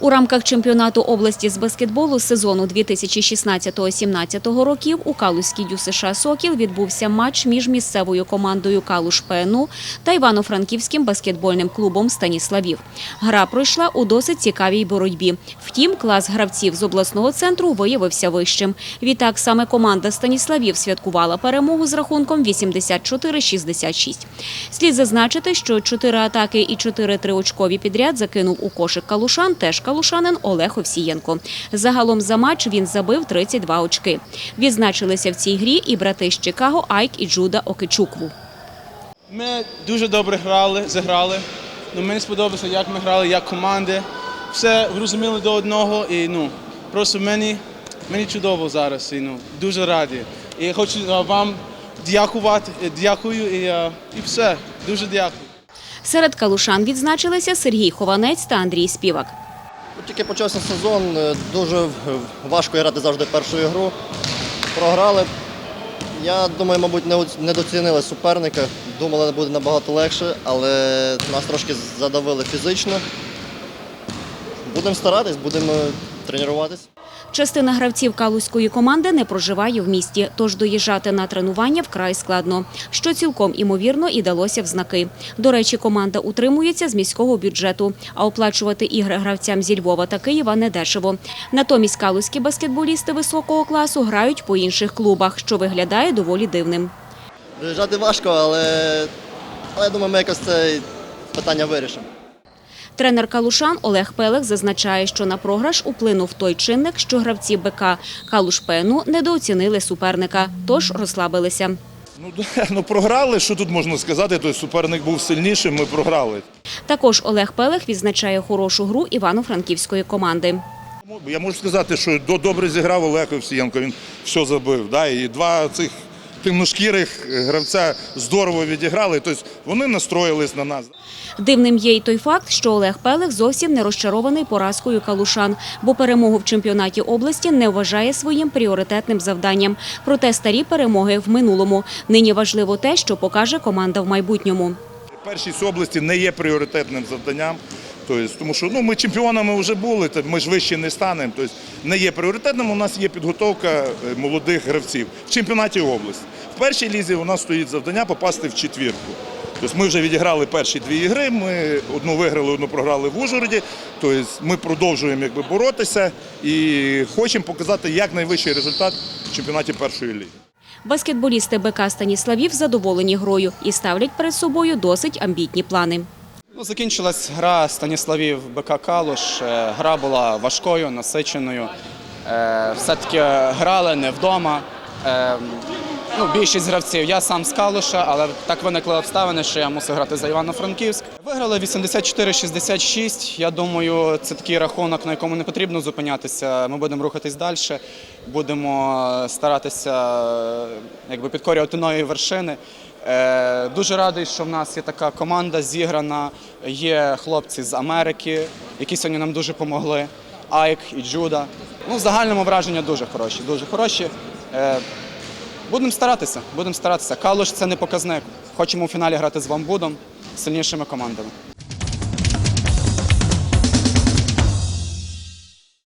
У рамках чемпіонату області з баскетболу сезону 2016-17 років у Калузькій ДЮСШ «Сокіл» відбувся матч між місцевою командою «Калуш ПНУ» та Івано-Франківським баскетбольним клубом «Станіславів». Гра пройшла у досить цікавій боротьбі. Втім, клас гравців з обласного центру виявився вищим. Відтак саме команда «Станіславів» святкувала перемогу з рахунком 84-66. Слід зазначити, що чотири атаки і чотири триочкові підряд закинув у кошик калушан теж калушанин Олег Овсієнко. Загалом за матч він забив 32 очки. Відзначилися в цій грі і брати з Чикаго Айк і Джуда Окичукву. Ми дуже добре грали, зіграли. Ну, мені сподобалося, як ми грали, як команди. Все розуміли до одного. І ну, просто мені, мені чудово зараз. І, ну, дуже раді. І хочу вам дякувати, дякую і, і все. Дуже дякую. Серед калушан відзначилися Сергій Хованець та Андрій Співак. Тільки почався сезон, е, дуже е, важко грати завжди першу ігру. Програли. Я думаю, мабуть, недоцінили суперника. Думали, буде набагато легше, але нас трошки задавили фізично. Будемо старатись, будемо тренуватись. Частина гравців калузької команди не проживає в місті, тож доїжджати на тренування вкрай складно, що цілком імовірно і далося в знаки. До речі, команда утримується з міського бюджету, а оплачувати ігри гравцям зі Львова та Києва недешево. Натомість калузькі баскетболісти високого класу грають по інших клубах, що виглядає доволі дивним. Виїжджати важко, але, але я думаю, ми якось це питання вирішимо. Тренер Калушан Олег Пелех зазначає, що на програш уплинув той чинник, що гравці БК Калуш ПНУ недооцінили суперника, тож розслабилися. Ну, ну програли, що тут можна сказати, той суперник був сильнішим, ми програли. Також Олег Пелех відзначає хорошу гру івано-франківської команди. Я можу сказати, що добре зіграв Олег Овсієнко, він все забив. Да? І два цих темношкірих гравця здорово відіграли, тобто вони настроїлись на нас. Дивним є й той факт, що Олег Пелех зовсім не розчарований поразкою калушан, бо перемогу в чемпіонаті області не вважає своїм пріоритетним завданням. Проте старі перемоги в минулому. Нині важливо те, що покаже команда в майбутньому. Першість області не є пріоритетним завданням. Тобто, тому що ну, ми чемпіонами вже були, ми ж вище не станемо. Тобто, не є пріоритетним, у нас є підготовка е, молодих гравців в чемпіонаті області. В першій лізі у нас стоїть завдання попасти в четвірку. Тобто ми вже відіграли перші дві ігри, ми одну виграли, одну програли в Ужгороді. Тобто ми продовжуємо якби, боротися і хочемо показати якнайвищий результат в чемпіонаті першої ліги. Баскетболісти БК Станіславів задоволені грою і ставлять перед собою досить амбітні плани. Закінчилась гра Станіславів БК Калуш. Е, Гра була важкою, насиченою. Е, Все-таки грали не вдома. Е, Ну, більшість гравців. Я сам з Калуша, але так виникли обставини, що я мусив грати за Івано-Франківськ. Виграли 84-66. Я думаю, це такий рахунок, на якому не потрібно зупинятися. Ми будемо рухатись далі, будемо старатися якби, підкорювати нові вершини. Е, Дуже радий, що в нас є така команда зіграна. Є хлопці з Америки, які сьогодні нам дуже допомогли. Айк і Джуда. Ну, в загальному враження дуже хороші. Дуже хороші. Е, Будемо старатися, будемо старатися. Калуш це не показник. Хочемо у фіналі грати з Вамбудом, сильнішими командами.